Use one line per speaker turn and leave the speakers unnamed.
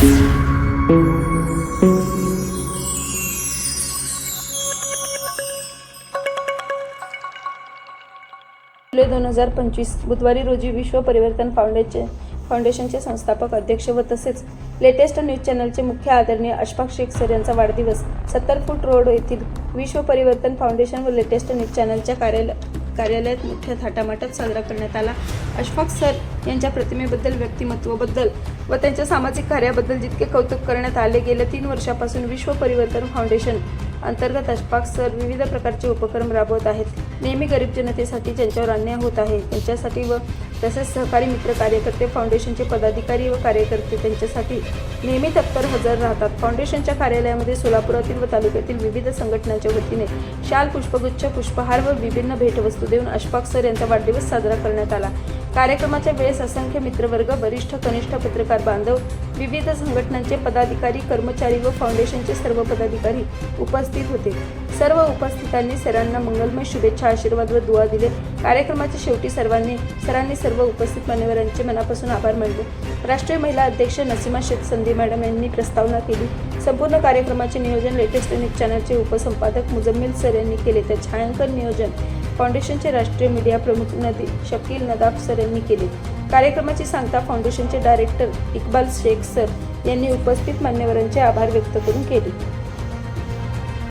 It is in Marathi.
जुलै दोन हजार पंचवीस बुधवारी रोजी विश्व परिवर्तन फाउंडेशन फाउंडेशनचे संस्थापक अध्यक्ष व तसेच लेटेस्ट न्यूज चॅनलचे मुख्य आदरणीय अशफाक शेख सर यांचा वाढदिवस सत्तर फूट रोड येथील विश्व परिवर्तन फाउंडेशन व लेटेस्ट न्यूज चॅनलच्या कार्यालय कार्यालयात मोठ्या थाटामाटात साजरा करण्यात आला. अशफाक सर यांच्या प्रतिमेबद्दल व्यक्तिमत्वाबद्दल व त्यांच्या सामाजिक कार्याबद्दल जितके कौतुक करण्यात आले गेल्या तीन वर्षापासून विश्व परिवर्तन फाउंडेशन अंतर्गत अशफाक सर विविध प्रकारचे उपक्रम राबवत आहेत. नेहमी गरीब जनतेसाठी ज्यांच्यावर अन्याय होत आहे त्यांच्यासाठी व तसेच सहकारी मित्र कार्यकर्ते फाउंडेशनचे पदाधिकारी व कार्यकर्ते त्यांच्यासाठी नेहमी तत्पर हजर राहतात. फाउंडेशनच्या कार्यालयामध्ये सोलापुरातील व तालुक्यातील विविध संघटनांच्या वतीने शाल पुष्पगुच्छ पुष्पहार व विभिन्न भेटवस्तू देऊन अशफाक सर यांचा वाढदिवस साजरा करण्यात आला. कार्यक्रमाच्या वेळेस असंख्य मित्रवर्ग वरिष्ठ कनिष्ठ पत्रकार बांधव विविध संघटनांचे पदाधिकारी कर्मचारी व फाउंडेशनचे सर्व पदाधिकारी उपस्थित होते. सर्व उपस्थितांनी सरांना मंगलमय शुभेच्छा आशीर्वाद व दुआ दिले. कार्यक्रमाच्या शेवटी सर्वांनी सरांनी सर्व उपस्थित मान्यवरांचे मनापासून आभार मानले. राष्ट्रीय महिला अध्यक्ष नसीमा शेख संधी मॅडम यांनी प्रस्तावना केली. संपूर्ण कार्यक्रमाचे नियोजन लेटेस्ट न्यूज चॅनलचे उपसंपादक मुजम्मिल सर यांनी केले. तर छायांकन नियोजन फाउंडेशनचे राष्ट्रीय मीडिया प्रमुख नदी शकील नदाब सर यांनी केले. कार्यक्रमाची सांगता फाउंडेशनचे डायरेक्टर इक्बाल शेख सर यांनी उपस्थित मान्यवरांचे आभार व्यक्त करून केले.